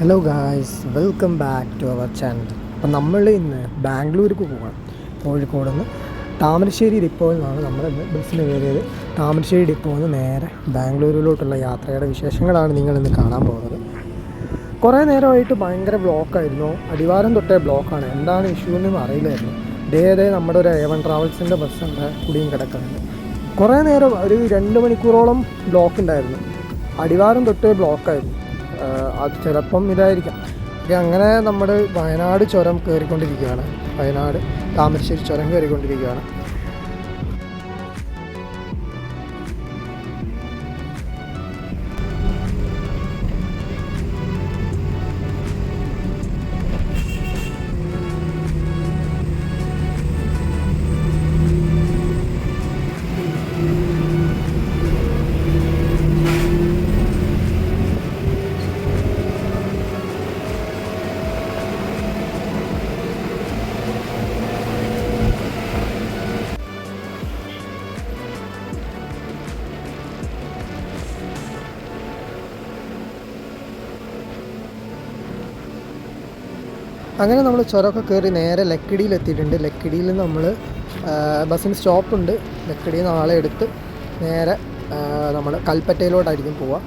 Hello guys welcome back to our channel അപ്പം നമ്മൾ ഇന്ന് ബാംഗ്ലൂർക്ക് പോകണം കോഴിക്കോട് നിന്ന് താമരശ്ശേരി ഡിപ്പോയിൽ നിന്നാണ് നമ്മൾ ഇന്ന് ബസ്സിന് കയറിയത്. താമരശ്ശേരി ഡിപ്പോയിൽ നിന്ന് നേരെ ബാംഗ്ലൂരിലോട്ടുള്ള യാത്രയുടെ വിശേഷങ്ങളാണ് നിങ്ങളിന്ന് കാണാൻ പോകുന്നത്. കുറേ നേരമായിട്ട് ഭയങ്കര ബ്ലോക്കായിരുന്നു അടിവാരം തൊട്ടേ ബ്ലോക്കാണ് എന്താണ് ഇഷ്യൂ എന്നും അറിയില്ലായിരുന്നു. ഡേ ഡേ നമ്മുടെ ഒരു എവൻ ട്രാവൽസിന്റെ ബസ്സുണ്ട് കുടിയും കിടക്കുന്നുണ്ട് കുറേ നേരം ഒരു രണ്ട് മണിക്കൂറോളം ബ്ലോക്ക് ഉണ്ടായിരുന്നു. അടിവാരം തൊട്ടേ ബ്ലോക്കായിരുന്നു അത് ചിലപ്പം ഇതായിരിക്കാം. ഇത് അങ്ങനെ നമ്മൾ വയനാട് ചുരം കയറിക്കൊണ്ടിരിക്കുകയാണ്. വയനാട് താമരശ്ശേരി ചുരം കയറിക്കൊണ്ടിരിക്കുകയാണ്. അങ്ങനെ നമ്മൾ ചുരമൊക്കെ കയറി നേരെ ലക്കിടിയിൽ എത്തിയിട്ടുണ്ട്. ലക്കിടിയിൽ നമ്മൾ ബസ്സിന് സ്റ്റോപ്പുണ്ട്. ലക്കിടിയിൽ നിന്ന് ആളെ എടുത്ത് നേരെ നമ്മൾ കൽപ്പറ്റയിലോട്ടായിരിക്കും പോവുക.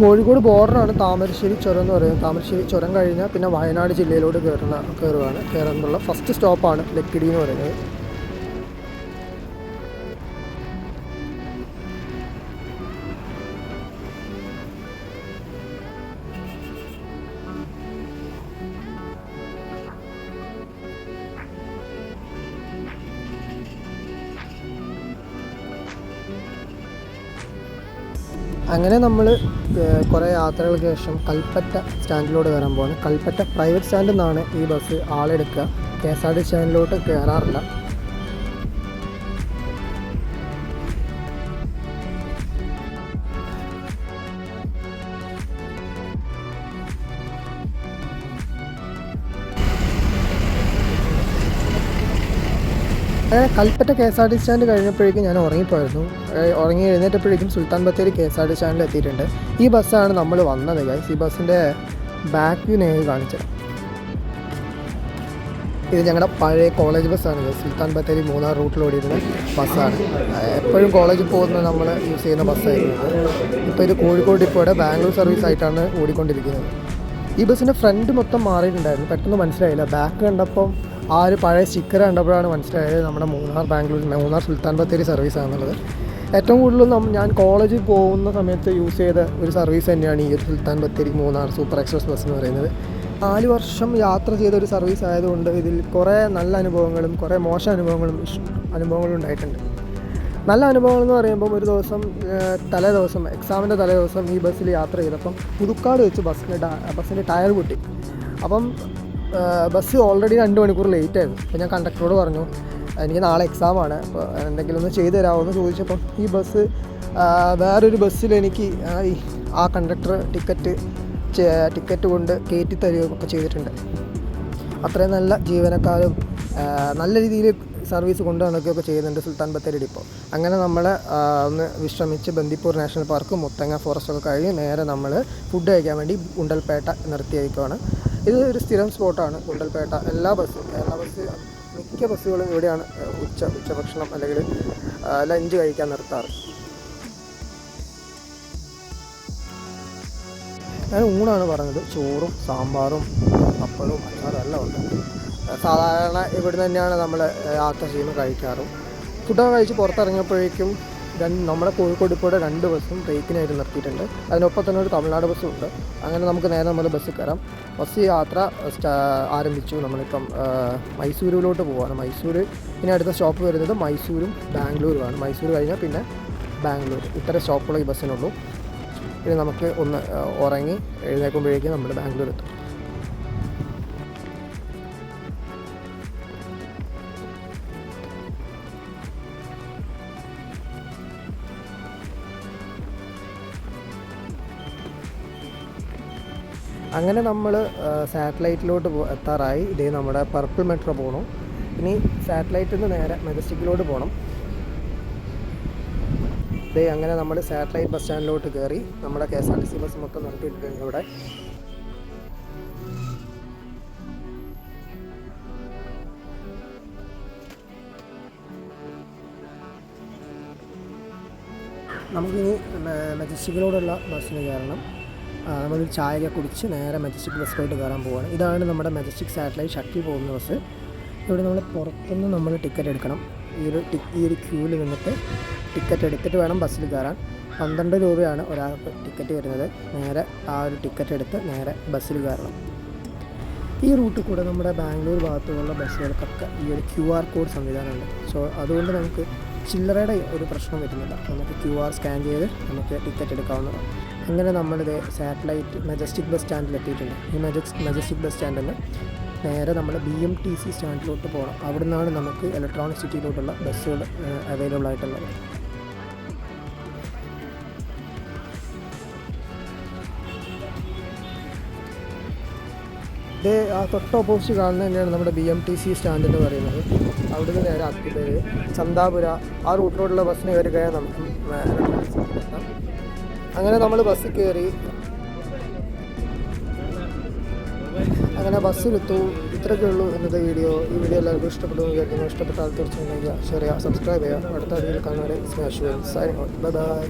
കോഴിക്കോട് ബോർഡറാണ് താമരശ്ശേരി ചുരം എന്ന് പറയുന്നത്. താമരശ്ശേരി ചുരം കഴിഞ്ഞാൽ പിന്നെ വയനാട് ജില്ലയിലോട്ട് കയറുന്ന കയറുകയാണ് കയറുന്നുള്ള ഫസ്റ്റ് സ്റ്റോപ്പാണ് ലക്കിടി എന്ന് പറയുന്നത്. അങ്ങനെ നമ്മൾ കുറേ യാത്രകൾക്ക് ശേഷം കൽപ്പറ്റ സ്റ്റാൻഡിലോട്ട് കയറാൻ പോകുന്നു കൽപ്പറ്റ പ്രൈവറ്റ് സ്റ്റാൻഡിൽ നിന്നാണ് ഈ ബസ് ആളെടുക്കുക കെ എസ് ആർ ടി സ്റ്റാൻഡിലോട്ട് കയറാറില്ല. അങ്ങനെ Kalpetta K S R T stand കഴിഞ്ഞപ്പോഴേക്കും ഞാൻ ഉറങ്ങിപ്പോയിരുന്നു. ഉറങ്ങി എഴുന്നേറ്റപ്പോഴേക്കും Sultan Bathery K S R T സ്റ്റാൻഡിൽ എത്തിയിട്ടുണ്ട്. ഈ ബസ്സാണ് നമ്മൾ വന്നത് ഗൈസ് ഈ ബസ്സിന്റെ ബാക്ക് വ്യൂ നേരി കാണിച്ചത്. ഇത് ഞങ്ങളുടെ പഴയ കോളേജ് ബസ്സാണ് സുൽത്താൻ ബത്തേരി മൂന്നാർ റൂട്ടിലോടിയിരുന്ന ബസ്സാണ്. എപ്പോഴും കോളേജിൽ പോകുന്ന നമ്മൾ യൂസ് ചെയ്യുന്ന ബസ്സായിരുന്നു ഇപ്പോൾ ഇത് കോഴിക്കോട് ഇപ്പോടെ ബാംഗ്ലൂർ സർവീസ് ആയിട്ടാണ് ഓടിക്കൊണ്ടിരിക്കുന്നത്. ഈ ബസ്സിന്റെ ഫ്രണ്ട് മൊത്തം മാറിയിട്ടുണ്ടായിരുന്നു. പെട്ടെന്ന് മനസ്സിലായില്ല. ബാക്ക് കണ്ടപ്പം ആ ഒരു പഴയ സ്റ്റിക്കർ കണ്ടപ്പോഴാണ് മനസ്സിലായത് നമ്മുടെ മൂന്നാർ ബാംഗ്ലൂർ മൂന്നാർ സുൽത്താൻ ബത്തേരി സർവീസ് ആണെന്നുള്ളത്. ഏറ്റവും കൂടുതൽ ഞാൻ കോളേജിൽ പോകുന്ന സമയത്ത് യൂസ് ചെയ്ത ഒരു സർവീസ് തന്നെയാണ് ഈ Sultan Bathery Munnar super express bus എന്ന് പറയുന്നത്. നാല് വർഷം യാത്ര ചെയ്ത ഒരു സർവീസ് ആയതുകൊണ്ട് ഇതിൽ കുറേ നല്ല അനുഭവങ്ങളും കുറേ മോശം അനുഭവങ്ങളും അനുഭവങ്ങളും ഉണ്ടായിട്ടുണ്ട്. നല്ല അനുഭവങ്ങൾ എന്ന് പറയുമ്പം ഒരു ദിവസം തലേ ദിവസം എക്സാമിന്റെ തലേ ദിവസം ഈ ബസ്സിൽ യാത്ര ചെയ്തപ്പം പുതുക്കാട് വെച്ച് ബസ്സിന്റെ ബസ്സിന്റെ ടയർ പൊട്ടി. അപ്പം ബസ് ഓൾറെഡി രണ്ട് മണിക്കൂർ ലേറ്റ് ആയിരുന്നു. അപ്പോൾ ഞാൻ കണ്ടക്ടറോട് പറഞ്ഞു എനിക്ക് നാളെ എക്സാമാണ് അപ്പോൾ എന്തെങ്കിലും ഒന്ന് ചെയ്തു തരാമോ എന്ന് ചോദിച്ചപ്പം ഈ ബസ് വേറൊരു ബസ്സിൽ എനിക്ക് ആ കണ്ടക്ടർ ടിക്കറ്റ് ടിക്കറ്റ് കൊണ്ട് കയറ്റി തരികയും ഒക്കെ ചെയ്തിട്ടുണ്ട്. അത്രയും നല്ല ജീവനക്കാരും നല്ല രീതിയിൽ സർവീസ് കൊണ്ടു നടക്കുകയൊക്കെ ചെയ്യുന്നുണ്ട് സുൽത്താൻ ബത്തേരി ഡിപ്പോ അങ്ങനെ നമ്മൾ ഒന്ന് വിശ്രമിച്ച് Bandipur national park Muthanga forest ഒക്കെ കഴിഞ്ഞ് നേരെ നമ്മൾ ഫുഡ് കഴിക്കാൻ വേണ്ടി ഉണ്ടൽപേട്ട നിർത്തിയിരിക്കുകയാണ് ഇത് ഒരു സ്ഥിരം സ്പോട്ടാണ് ഗുണ്ടൽപേട്ട എല്ലാ ബസ്സും എല്ലാ ബസ് മിക്ക ബസ്സുകളും ഇവിടെയാണ് ഉച്ച ഉച്ചഭക്ഷണം അല്ലെങ്കിൽ ലഞ്ച് കഴിക്കാൻ നിർത്താറ്. ഞാൻ ഊണാണ് പറഞ്ഞത്. ചോറും സാമ്പാറും പപ്പടവും അച്ചാറും എല്ലാം ഉണ്ട്. സാധാരണ ഇവിടെ തന്നെയാണ് നമ്മൾ യാത്ര ചെയ്യുന്നത് കഴിക്കാറും. ഫുഡൊക്കെ കഴിച്ച് പുറത്തിറങ്ങിയപ്പോഴേക്കും രണ്ട് നമ്മുടെ കോഴിക്കോട് ഇപ്പോൾ രണ്ട് ബസ്സും ബ്രേക്കിനായിട്ട് നിർത്തിയിട്ടുണ്ട്. അതിനൊപ്പം തന്നെ ഒരു തമിഴ്നാട് ബസ്സും ഉണ്ട്. അങ്ങനെ നമുക്ക് നേരെ നമ്മൾ ബസ്സിൽ കയറാം. ബസ് യാത്ര ആരംഭിച്ചു. നമ്മളിപ്പം മൈസൂരിലോട്ട് പോവാണ്. മൈസൂർ പിന്നെ അടുത്ത സ്റ്റോപ്പ് വരുന്നത് മൈസൂരും ബാംഗ്ലൂരുമാണ്. മൈസൂർ കഴിഞ്ഞാൽ പിന്നെ ബാംഗ്ലൂർ. ഇത്തരം സ്റ്റോപ്പുകൾ ഈ ബസ്സിനുള്ളൂ. പിന്നെ നമുക്ക് ഒന്ന് ഉറങ്ങി എഴുന്നേൽക്കുമ്പോഴേക്കും നമ്മൾ ബാംഗ്ലൂർ എത്തും അങ്ങനെ നമ്മൾ സാറ്റലൈറ്റിലോട്ട് എത്താറായി. ഇതേ നമ്മുടെ പർപ്പിൾ മെട്രോ പോകണം ഇനി സാറ്റലൈറ്റിൽ നിന്ന് നേരെ മെജസ്റ്റിക്കിലോട്ട് പോകണം ഇതേ അങ്ങനെ നമ്മൾ സാറ്റലൈറ്റ് ബസ് സ്റ്റാൻഡിലോട്ട് കയറി നമ്മുടെ K S R T C bus മൊത്തം നിർത്തിയിട്ടുണ്ട് ഇവിടെ. നമുക്കിനി മെജസ്റ്റിക്കിലോടുള്ള ബസ്സിന് കയറണം. നമ്മളൊരു ചായയൊക്കെ കുടിച്ച് നേരെ മെജസ്റ്റിക് ബസ്സിലോട്ട് കയറാൻ പോവുകയാണ് ഇതാണ് നമ്മുടെ മെജസ്റ്റിക് സാറ്റലൈറ്റ് ഷട്ടിൽ പോകുന്ന ബസ് ഇവിടെ നമ്മൾ പുറത്തുനിന്ന് നമ്മൾ ടിക്കറ്റ് എടുക്കണം. ഈ ഒരു ഈ ഒരു ക്യൂവിൽ നിന്നിട്ട് ടിക്കറ്റ് എടുത്തിട്ട് വേണം ബസ്സിൽ കയറാൻ. പന്ത്രണ്ട് രൂപയാണ് ഒരാൾക്ക് ടിക്കറ്റ് വരുന്നത്. നേരെ ആ ഒരു ടിക്കറ്റ് എടുത്ത് നേരെ ബസ്സിൽ കയറണം. ഈ റൂട്ടിൽ കൂടെ നമ്മുടെ ബാംഗ്ലൂർ ഭാഗത്തുള്ള ബസ്സുകൾക്കൊക്കെ ഈ ഒരു ക്യു ആർ കോഡ് സംവിധാനമുണ്ട്. സോ അതുകൊണ്ട് നമുക്ക് ചില്ലറയുടെ ഒരു പ്രശ്നം വരുന്നില്ല. നമുക്ക് ക്യു ആർ സ്കാൻ ചെയ്ത് നമുക്ക് ടിക്കറ്റ് എടുക്കാവുന്നതാണ്. അങ്ങനെ നമ്മളിത് സാറ്റലൈറ്റ് മെജസ്റ്റിക് ബസ് സ്റ്റാൻഡിൽ എത്തിയിട്ടുണ്ട്. ഈ മെജസ് മെജസ്റ്റിക് ബസ് സ്റ്റാൻഡിൽ നിന്ന് നേരെ നമ്മൾ ബി എം ടി സി സ്റ്റാൻഡിലോട്ട് പോകണം അവിടെ നിന്നാണ് നമുക്ക് ഇലക്ട്രോണിക് സിറ്റിയിലോട്ടുള്ള ബസ്സുകൾ അവൈലബിൾ ആയിട്ടുള്ളത്. ഇത് ആ തൊട്ട് ഓപ്പോസിറ്റ് കാണുന്നത് തന്നെയാണ് നമ്മുടെ B M T C stand എന്ന് പറയുന്നത്. അവിടുന്ന് നേരെ അത്തിപ്പേര് ചന്താപുര ആ റൂട്ടിലോട്ടുള്ള ബസ്സിന് കയറി കഴിഞ്ഞാൽ നമുക്ക് അങ്ങനെ നമ്മൾ ബസ്സിൽ കയറി അങ്ങനെ ബസ്സിലെത്തു ഇത്രയൊക്കെ ഉള്ളൂ ഇന്നത്തെ വീഡിയോ ഈ വീഡിയോ എല്ലാവർക്കും ഇഷ്ടപ്പെട്ടു കേൾക്കുന്നു ഇഷ്ടപ്പെട്ട ഇഷ്ടപ്പെട്ടാൽ തീർച്ചയായും ഷെയർ ചെയ്യുക സബ്സ്ക്രൈബ് ചെയ്യുക. അടുത്ത വീഡിയോ കാണുന്നവരെ സ്മാഷ് ബൈ ബൈ